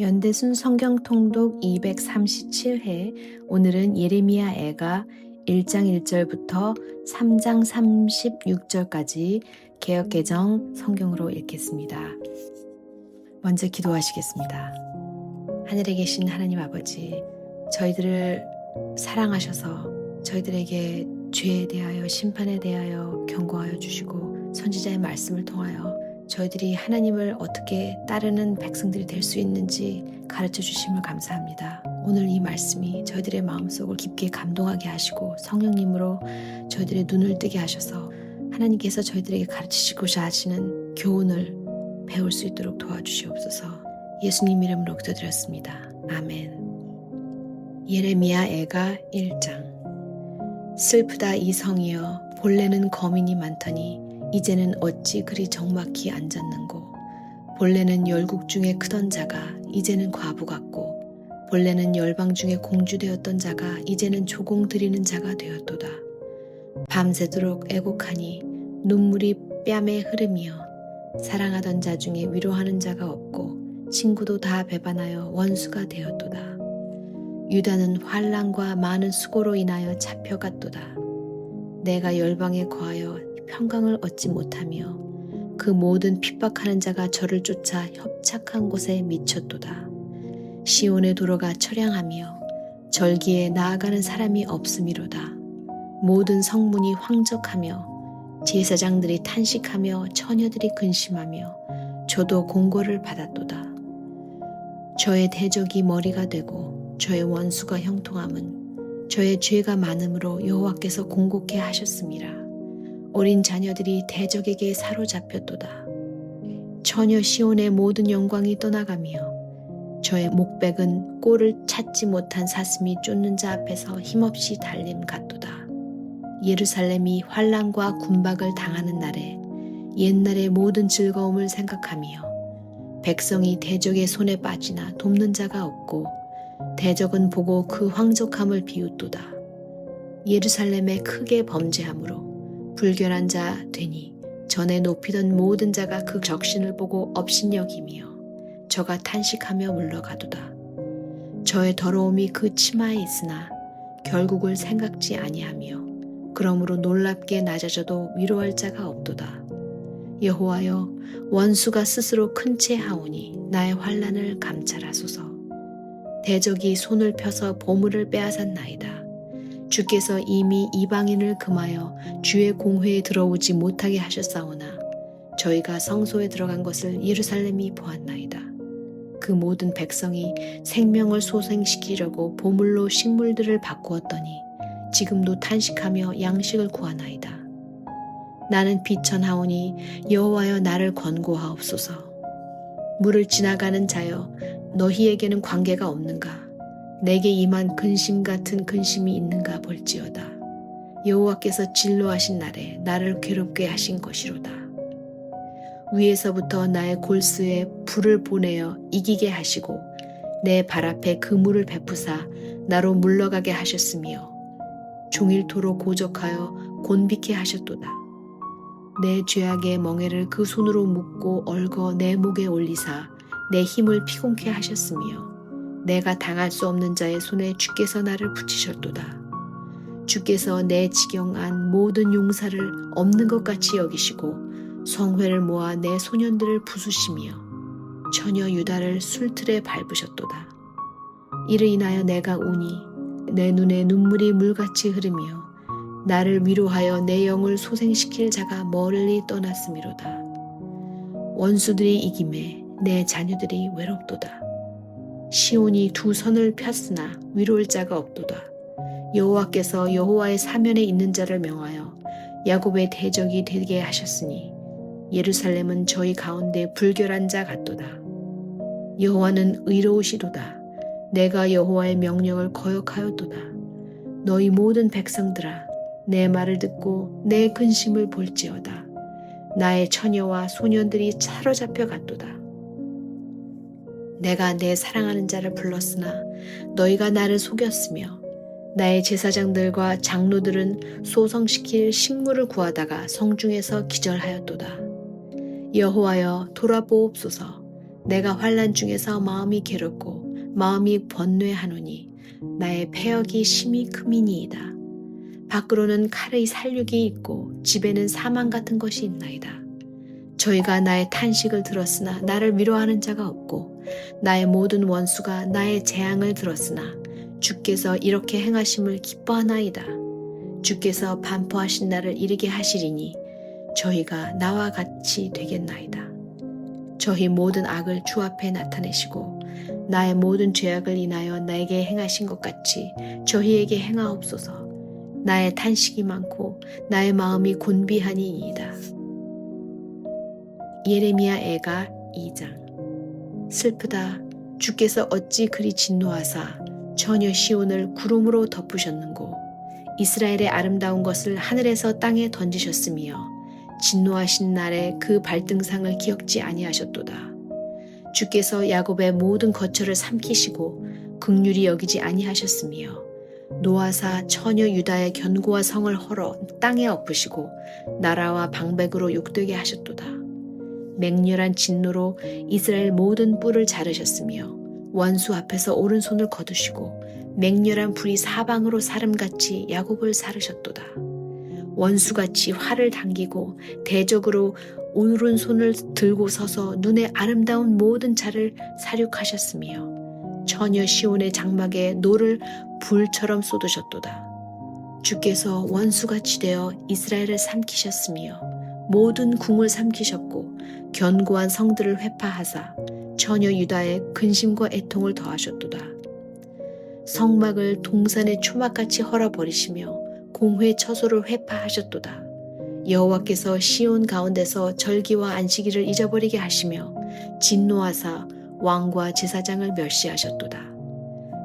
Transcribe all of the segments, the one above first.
연대순 성경통독 237회 오늘은 예레미야 애가 1장 1절부터 3장 36절까지 개혁개정 성경으로 읽겠습니다. 먼저 기도하시겠습니다. 하늘에 계신 하나님 아버지, 저희들을 사랑하셔서 저희들에게 죄에 대하여 심판에 대하여 경고하여 주시고 선지자의 말씀을 통하여 저희들이 하나님을 어떻게 따르는 백성들이 될 수 있는지 가르쳐 주심을 감사합니다. 오늘 이 말씀이 저희들의 마음속을 깊게 감동하게 하시고 성령님으로 저희들의 눈을 뜨게 하셔서 하나님께서 저희들에게 가르치시고자 하시는 교훈을 배울 수 있도록 도와주시옵소서. 예수님 이름으로 기도드렸습니다. 아멘. 예레미야 애가 1장 슬프다 이 성이여 본래는 거민이 많더니 이제는 어찌 그리 적막히 앉았는고 본래는 열국 중에 크던 자가 이제는 과부 같고 본래는 열방 중에 공주되었던 자가 이제는 조공 드리는 자가 되었도다. 밤새도록 애곡하니 눈물이 뺨에 흐름이여 사랑하던 자 중에 위로하는 자가 없고 친구도 다 배반하여 원수가 되었도다. 유다는 환란과 많은 수고로 인하여 잡혀갔도다. 내가 열방에 거하여 평강을 얻지 못하며 그 모든 핍박하는 자가 저를 쫓아 협착한 곳에 미쳤도다. 시온의 도로가 처량하며 절기에 나아가는 사람이 없음이로다. 모든 성문이 황적하며 제사장들이 탄식하며 처녀들이 근심하며 저도 공고를 받았도다. 저의 대적이 머리가 되고 저의 원수가 형통함은 저의 죄가 많음으로 여호와께서 공곡해 하셨음이라. 어린 자녀들이 대적에게 사로잡혔도다. 처녀 시온의 모든 영광이 떠나가며 저의 목백은 꼴을 찾지 못한 사슴이 쫓는 자 앞에서 힘없이 달림 같도다. 예루살렘이 환란과 군박을 당하는 날에 옛날의 모든 즐거움을 생각하며 백성이 대적의 손에 빠지나 돕는 자가 없고 대적은 보고 그 황족함을 비웃도다. 예루살렘에 크게 범죄함으로 불결한 자 되니 전에 높이던 모든 자가 그 적신을 보고 업신여기며 저가 탄식하며 물러가도다. 저의 더러움이 그 치마에 있으나 결국을 생각지 아니하며 그러므로 놀랍게 낮아져도 위로할 자가 없도다. 여호와여 원수가 스스로 큰 채 하오니 나의 환란을 감찰하소서. 대적이 손을 펴서 보물을 빼앗았나이다. 주께서 이미 이방인을 금하여 주의 공회에 들어오지 못하게 하셨사오나 저희가 성소에 들어간 것을 예루살렘이 보았나이다. 그 모든 백성이 생명을 소생시키려고 보물로 식물들을 바꾸었더니 지금도 탄식하며 양식을 구하나이다. 나는 비천하오니 여호와여 나를 권고하옵소서. 물을 지나가는 자여 너희에게는 관계가 없는가? 내게 임한 근심 같은 근심이 있는가 볼지어다. 여호와께서 진로하신 날에 나를 괴롭게 하신 것이로다. 위에서부터 나의 골수에 불을 보내어 이기게 하시고 내 발 앞에 그물을 베푸사 나로 물러가게 하셨으며 종일토록 고적하여 곤비케 하셨도다. 내 죄악의 멍에를 그 손으로 묶고 얽어 내 목에 올리사 내 힘을 피곤케 하셨으며 내가 당할 수 없는 자의 손에 주께서 나를 붙이셨도다. 주께서 내 지경한 모든 용사를 없는 것 같이 여기시고 성회를 모아 내 소년들을 부수시며 처녀 유다를 술틀에 밟으셨도다. 이를 인하여 내가 우니 내 눈에 눈물이 물같이 흐르며 나를 위로하여 내 영을 소생시킬 자가 멀리 떠났음이로다. 원수들이 이김에 내 자녀들이 외롭도다. 시온이 두 선을 폈으나 위로할 자가 없도다. 여호와께서 여호와의 사면에 있는 자를 명하여 야곱의 대적이 되게 하셨으니 예루살렘은 저희 가운데 불결한 자 같도다. 여호와는 의로우시도다. 내가 여호와의 명령을 거역하였도다. 너희 모든 백성들아 내 말을 듣고 내 근심을 볼지어다. 나의 처녀와 소년들이 사로잡혀 갔도다. 내가 내 사랑하는 자를 불렀으나 너희가 나를 속였으며 나의 제사장들과 장로들은 소성시킬 식물을 구하다가 성중에서 기절하였도다. 여호와여 돌아보옵소서 내가 환란 중에서 마음이 괴롭고 마음이 번뇌하노니 나의 폐역이 심히 크미니이다. 밖으로는 칼의 살육이 있고 집에는 사망 같은 것이 있나이다. 저희가 나의 탄식을 들었으나 나를 위로하는 자가 없고 나의 모든 원수가 나의 재앙을 들었으나 주께서 이렇게 행하심을 기뻐하나이다. 주께서 반포하신 날을 이르게 하시리니 저희가 나와 같이 되겠나이다. 저희 모든 악을 주 앞에 나타내시고 나의 모든 죄악을 인하여 나에게 행하신 것 같이 저희에게 행하옵소서. 나의 탄식이 많고 나의 마음이 곤비하니이다. 예레미야 애가 2장 슬프다 주께서 어찌 그리 진노하사 처녀 시온을 구름으로 덮으셨는고 이스라엘의 아름다운 것을 하늘에서 땅에 던지셨으며 진노하신 날에 그 발등상을 기억지 아니하셨도다. 주께서 야곱의 모든 거처를 삼키시고 극률이 여기지 아니하셨으며 노아사 처녀 유다의 견고와 성을 헐어 땅에 엎으시고 나라와 방백으로 욕되게 하셨도다. 맹렬한 진노로 이스라엘 모든 뿔을 자르셨으며 원수 앞에서 오른손을 거두시고 맹렬한 불이 사방으로 사름같이 야곱을 사르셨도다. 원수같이 활을 당기고 대적으로 오른손을 들고 서서 눈에 아름다운 모든 자를 사륙하셨으며 처녀 시온의 장막에 노를 불처럼 쏟으셨도다. 주께서 원수같이 되어 이스라엘을 삼키셨으며 모든 궁을 삼키셨고 견고한 성들을 회파하사 처녀 유다의 근심과 애통을 더하셨도다. 성막을 동산의 초막같이 헐어버리시며 공회 처소를 회파하셨도다. 여호와께서 시온 가운데서 절기와 안식일을 잊어버리게 하시며 진노하사 왕과 제사장을 멸시하셨도다.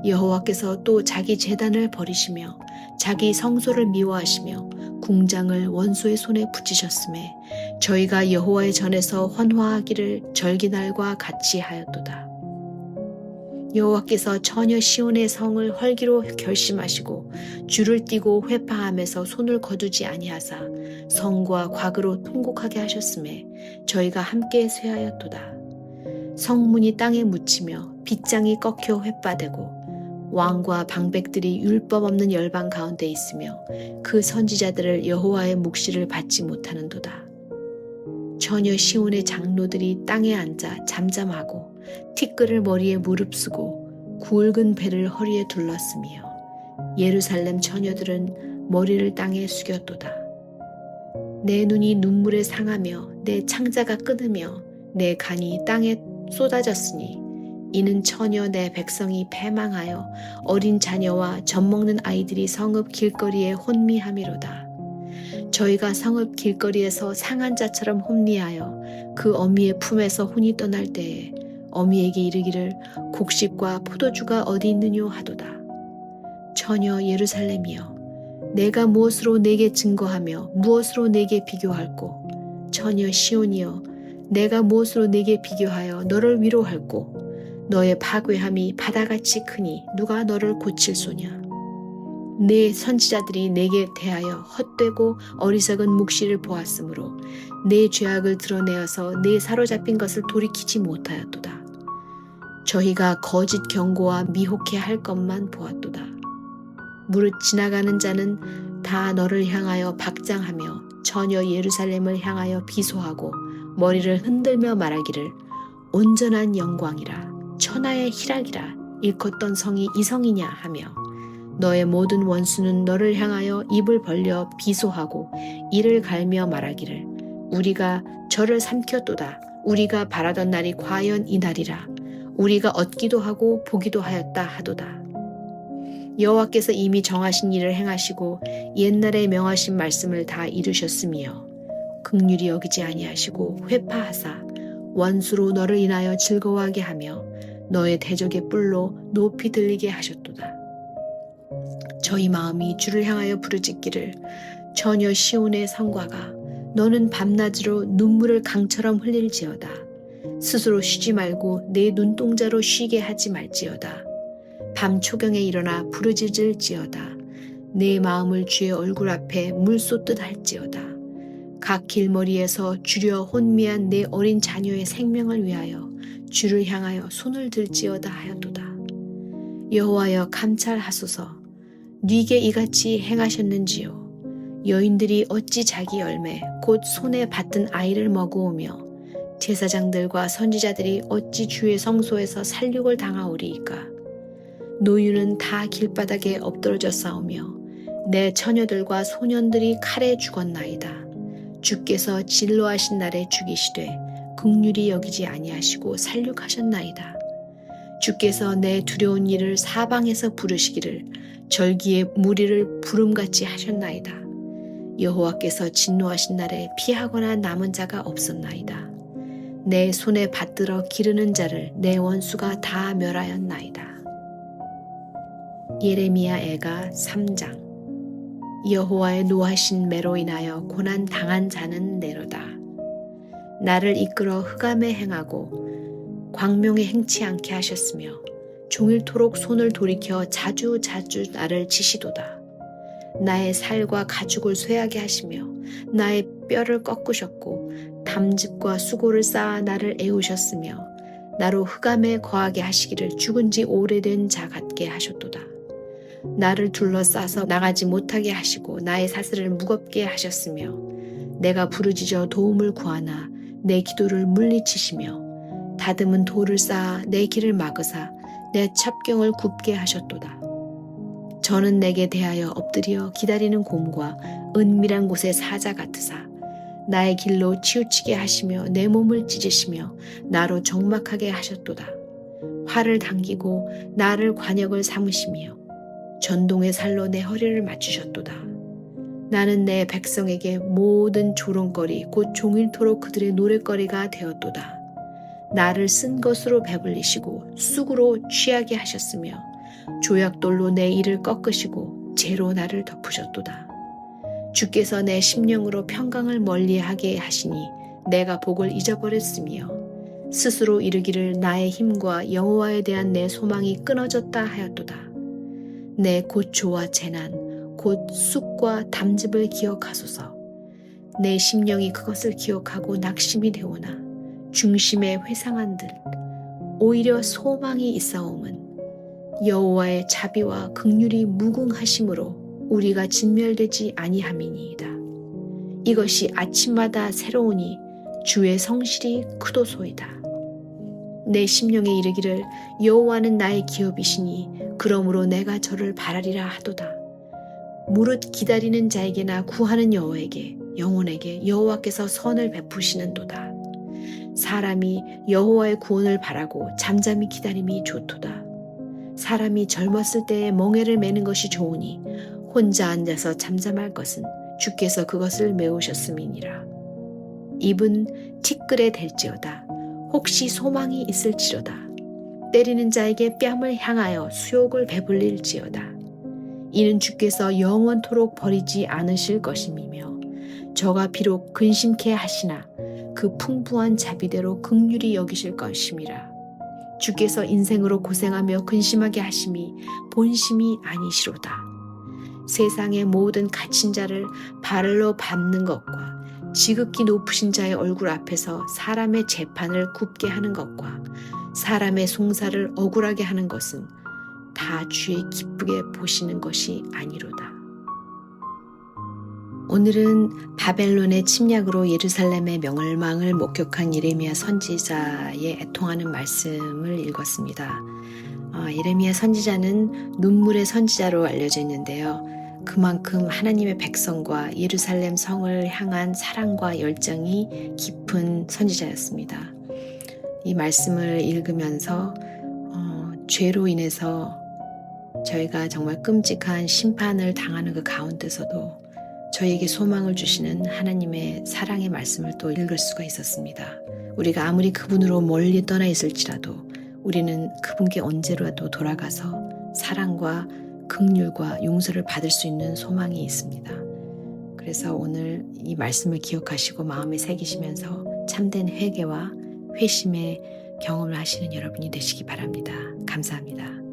여호와께서 또 자기 재단을 버리시며 자기 성소를 미워하시며 궁장을 원수의 손에 붙이셨음에 저희가 여호와의 전에서 환호하기를 절기날과 같이 하였도다. 여호와께서 처녀 시온의 성을 헐기로 결심하시고 줄을 띠고 회파하면서 손을 거두지 아니하사 성과 과그로 통곡하게 하셨음에 저희가 함께 쇠하였도다. 성문이 땅에 묻히며 빗장이 꺾여 회파되고 왕과 방백들이 율법 없는 열방 가운데 있으며 그 선지자들을 여호와의 묵시를 받지 못하는도다. 처녀 시온의 장로들이 땅에 앉아 잠잠하고 티끌을 머리에 무릅쓰고 굵은 배를 허리에 둘렀으며 예루살렘 처녀들은 머리를 땅에 숙였도다. 내 눈이 눈물에 상하며 내 창자가 끊으며 내 간이 땅에 쏟아졌으니 이는 처녀 내 백성이 패망하여 어린 자녀와 젖먹는 아이들이 성읍 길거리에 혼미함이로다. 저희가 성읍 길거리에서 상한 자처럼 혼미하여 그 어미의 품에서 혼이 떠날 때에 어미에게 이르기를 곡식과 포도주가 어디 있느뇨 하도다. 처녀 예루살렘이여 내가 무엇으로 내게 증거하며 무엇으로 내게 비교할꼬 처녀 시온이여 내가 무엇으로 내게 비교하여 너를 위로할꼬 너의 파괴함이 바다같이 크니 누가 너를 고칠 소냐 내 선지자들이 내게 대하여 헛되고 어리석은 묵시를 보았으므로 내 죄악을 드러내어서 내 사로잡힌 것을 돌이키지 못하였도다. 저희가 거짓 경고와 미혹해 할 것만 보았도다. 무릇 지나가는 자는 다 너를 향하여 박장하며 처녀 예루살렘을 향하여 비소하고 머리를 흔들며 말하기를 온전한 영광이라 천하의 희락이라 일컫던 성이 이 성이냐 하며 너의 모든 원수는 너를 향하여 입을 벌려 비소하고 이를 갈며 말하기를 우리가 저를 삼켰도다. 우리가 바라던 날이 과연 이 날이라. 우리가 얻기도 하고 보기도 하였다 하도다. 여호와께서 이미 정하신 일을 행하시고 옛날에 명하신 말씀을 다 이루셨으며 극률이 여기지 아니하시고 회파하사 원수로 너를 인하여 즐거워하게 하며 너의 대적의 뿔로 높이 들리게 하셨도다. 저희 마음이 주를 향하여 부르짖기를 처녀 시온의 성과가 너는 밤낮으로 눈물을 강처럼 흘릴지어다. 스스로 쉬지 말고 내 눈동자로 쉬게 하지 말지어다. 밤 초경에 일어나 부르짖을지어다. 내 마음을 주의 얼굴 앞에 물 쏟듯 할지어다. 각 길머리에서 주려 혼미한 내 어린 자녀의 생명을 위하여 주를 향하여 손을 들지어다 하였도다. 여호와여 감찰하소서. 네게 이같이 행하셨는지요? 여인들이 어찌 자기 열매 곧 손에 받든 아이를 먹어오며 제사장들과 선지자들이 어찌 주의 성소에서 살육을 당하오리이까? 노유는 다 길바닥에 엎드러져 싸우며 내 처녀들과 소년들이 칼에 죽었나이다. 주께서 진로하신 날에 죽이시되 극률이 여기지 아니하시고 살육하셨나이다 주께서 내 두려운 일을 사방에서 부르시기를 절기의 무리를 부름같이 하셨나이다. 여호와께서 진노하신 날에 피하거나 남은 자가 없었나이다. 내 손에 받들어 기르는 자를 내 원수가 다 멸하였나이다. 예레미야 애가 3장 여호와의 노하신 매로 인하여 고난 당한 자는 내로다. 나를 이끌어 흑암에 행하고 광명에 행치 않게 하셨으며 종일토록 손을 돌이켜 자주 자주 나를 치시도다. 나의 살과 가죽을 쇠하게 하시며 나의 뼈를 꺾으셨고 담즙과 수고를 쌓아 나를 애우셨으며 나로 흑암에 거하게 하시기를 죽은 지 오래된 자 같게 하셨도다. 나를 둘러싸서 나가지 못하게 하시고 나의 사슬을 무겁게 하셨으며 내가 부르짖어 도움을 구하나 내 기도를 물리치시며 다듬은 돌을 쌓아 내 길을 막으사 내 첩경을 굽게 하셨도다. 저는 내게 대하여 엎드려 기다리는 곰과 은밀한 곳의 사자 같으사 나의 길로 치우치게 하시며 내 몸을 찢으시며 나로 적막하게 하셨도다. 활을 당기고 나를 관역을 삼으시며 전동의 살로 내 허리를 맞추셨도다. 나는 내 백성에게 모든 조롱거리 곧 종일토록 그들의 노랫거리가 되었도다. 나를 쓴 것으로 배불리시고 쑥으로 취하게 하셨으며 조약돌로 내 이를 꺾으시고 재로 나를 덮으셨도다. 주께서 내 심령으로 평강을 멀리하게 하시니 내가 복을 잊어버렸으며 스스로 이르기를 나의 힘과 여호와에 대한 내 소망이 끊어졌다 하였도다. 내 고초와 재난 곧 쑥과 담즙을 기억하소서. 내 심령이 그것을 기억하고 낙심이 되오나 중심에 회상한들 오히려 소망이 있사옴은 여호와의 자비와 극률이 무궁하심으로 우리가 진멸되지 아니함이니이다. 이것이 아침마다 새로우니 주의 성실이 크도소이다. 내 심령에 이르기를 여호와는 나의 기업이시니 그러므로 내가 저를 바라리라 하도다. 무릇 기다리는 자에게나 구하는 여호에게 영혼에게 여호와께서 선을 베푸시는도다. 사람이 여호와의 구원을 바라고 잠잠히 기다림이 좋도다. 사람이 젊었을 때에 멍에를 매는 것이 좋으니 혼자 앉아서 잠잠할 것은 주께서 그것을 메우셨음이니라. 입은 티끌에 될지어다. 혹시 소망이 있을지로다. 때리는 자에게 뺨을 향하여 수욕을 베풀릴지어다. 이는 주께서 영원토록 버리지 않으실 것임이며 저가 비록 근심케 하시나 그 풍부한 자비대로 극률이 여기실 것임이라. 주께서 인생으로 고생하며 근심하게 하심이 본심이 아니시로다. 세상의 모든 갇힌 자를 발로 밟는 것과 지극히 높으신 자의 얼굴 앞에서 사람의 재판을 굽게 하는 것과 사람의 송사를 억울하게 하는 것은 다 주의 기쁘게 보시는 것이 아니로다. 오늘은 바벨론의 침략으로 예루살렘의 명을망을 목격한 예레미야 선지자의 애통하는 말씀을 읽었습니다. 어, 예레미야 선지자는 눈물의 선지자로 알려져 있는데요. 그만큼 하나님의 백성과 예루살렘 성을 향한 사랑과 열정이 깊은 선지자였습니다. 이 말씀을 읽으면서 어, 죄로 인해서 저희가 정말 끔찍한 심판을 당하는 그 가운데서도 저에게 소망을 주시는 하나님의 사랑의 말씀을 또 읽을 수가 있었습니다. 우리가 아무리 그분으로 멀리 떠나 있을지라도 우리는 그분께 언제라도 돌아가서 사랑과 극률과 용서를 받을 수 있는 소망이 있습니다. 그래서 오늘 이 말씀을 기억하시고 마음에 새기시면서 참된 회개와 회심의 경험을 하시는 여러분이 되시기 바랍니다. 감사합니다.